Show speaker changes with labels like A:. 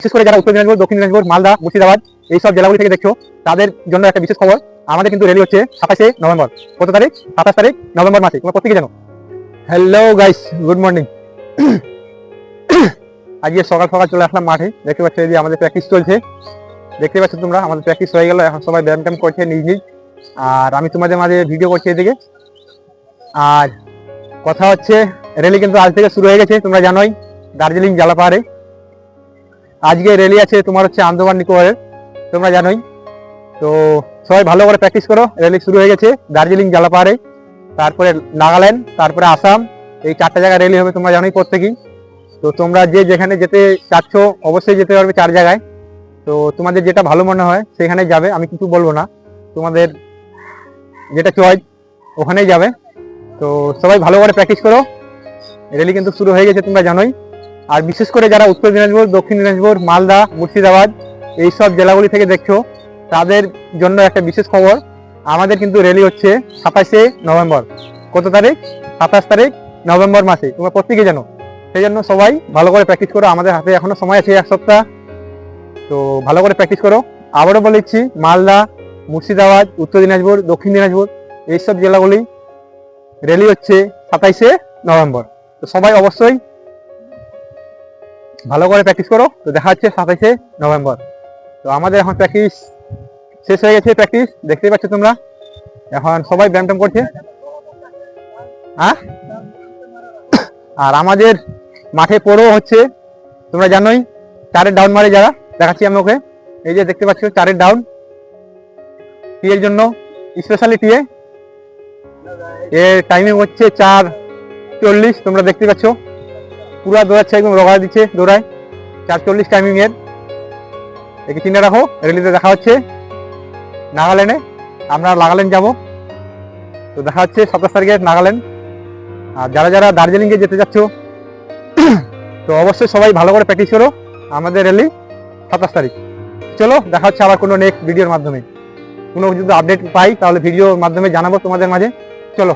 A: বিশেষ করে যারা উত্তর দিনাজপুর, দক্ষিণ দিনাজপুর, মালদা, মুর্শিদাবাদ, এইসব জেলাগুলি থেকে দেখছ, তাদের জন্য একটা বিশেষ খবর। আমাদের কিন্তু রেলি হচ্ছে সাতাশে নভেম্বর। কত তারিখ? সাতাশ তারিখ, নভেম্বর মাসে। তোমরা প্রত্যেকে জানো? হ্যালো গাইস গুড মর্নিং আজকে সকাল সকাল চলে আসলাম মাঠে। দেখতে পাচ্ছ এই আমাদের প্র্যাকটিস চলছে। দেখতে পাচ্ছ তোমরা, আমাদের প্র্যাকটিস হয়ে গেল। এখন সবাই ব্যায়াম ট্যাম করছে নিজ নিজ। আর আমি তোমাদের মাঝে ভিডিও করছি এদিকে। আর কথা হচ্ছে রেলি কিন্তু আজ থেকে শুরু হয়ে গেছে, তোমরা জানোই। দার্জিলিং জালাপাহাড়ে আজকে র্যালি আছে তোমার হচ্ছে আন্দামান নিকোবরের, তোমরা জানোই। তো সবাই ভালো করে প্র্যাকটিস করো। র্যালি শুরু হয়ে গেছে, দার্জিলিং জালাপাহাড়ে, তারপরে নাগাল্যান্ড, তারপরে আসাম। এই চারটা জায়গায় র্যালি হবে, তোমরা জানোই প্রত্যেকেই। তো তোমরা যে যেখানে যেতে চাচ্ছ, অবশ্যই যেতে পারবে চার জায়গায়। তো তোমাদের যেটা ভালো মনে হয় সেখানে যাবে, আমি কিছু বলব না। তোমাদের যেটা চয়েস ওখানেই যাবে। তো সবাই ভালো করে প্র্যাকটিস করো। রেলি কিন্তু শুরু হয়ে গেছে, তোমরা জানোই। আর বিশেষ করে যারা উত্তর দিনাজপুর, দক্ষিণ দিনাজপুর, মালদা, মুর্শিদাবাদ এই সব জেলাগুলি থেকে দেখছ, তাদের জন্য একটা বিশেষ খবর, আমাদের কিন্তু র্যালি হচ্ছে সাতাশে নভেম্বর। কত তারিখ? সাতাশ তারিখ, নভেম্বর মাসে। তোমরা প্রত্যেকে জানো। সেই জন্য সবাই ভালো করে প্র্যাকটিস করো। আমাদের হাতে এখনও সময় আছে এক সপ্তাহ। তো ভালো করে প্র্যাকটিস করো। আবারও বলেছি মালদা, মুর্শিদাবাদ, উত্তর দিনাজপুর, দক্ষিণ দিনাজপুর, এইসব জেলাগুলি র্যালি হচ্ছে সাতাইশে নভেম্বর। তো সবাই অবশ্যই ভালো করে প্র্যাকটিস করো। তো দেখা হচ্ছে সাতাইশে নভেম্বর। তো আমাদের এখন প্র্যাকটিস শেষ হয়ে গেছে প্র্যাকটিস দেখতেই পাচ্ছ তোমরা। এখন সবাই ব্যায়াম ট্যাম করছে। হ্যাঁ আর আমাদের মাঠে পড়ো হচ্ছে, তোমরা জানোই, চারের ডাউন মারে যারা। দেখাচ্ছি আমি ওকে। এই যে দেখতে পাচ্ছ, চারের ডাউন টিয়ের জন্য স্পেশালি টিয়ে এর টাইমিং হচ্ছে চার চল্লিশ, তোমরা দেখতে পাচ্ছ। পুরা দৌড়াচ্ছে, একদম রগা দিচ্ছে দৌড়ায়। চার চল্লিশ টাইমিং এর। একে চিনে রাখো রেলিতে দেখা হচ্ছে। নাগাল্যান্ডে আমরা নাগাল্যান্ড যাব। তো দেখা হচ্ছে সাতাশ তারিখে নাগাল্যান্ড। আর যারা যারা দার্জিলিংয়ে যেতে যাচ্ছ, তো অবশ্যই সবাই ভালো করে প্র্যাকটিস করো আমাদের র্যালি সাতাশ তারিখ। চলো, দেখা হচ্ছে আবার কোনো নেক্সট ভিডিওর মাধ্যমে। কোনো যদি আপডেট পাই, তাহলে ভিডিওর মাধ্যমে জানাব তোমাদের মাঝে। চলো।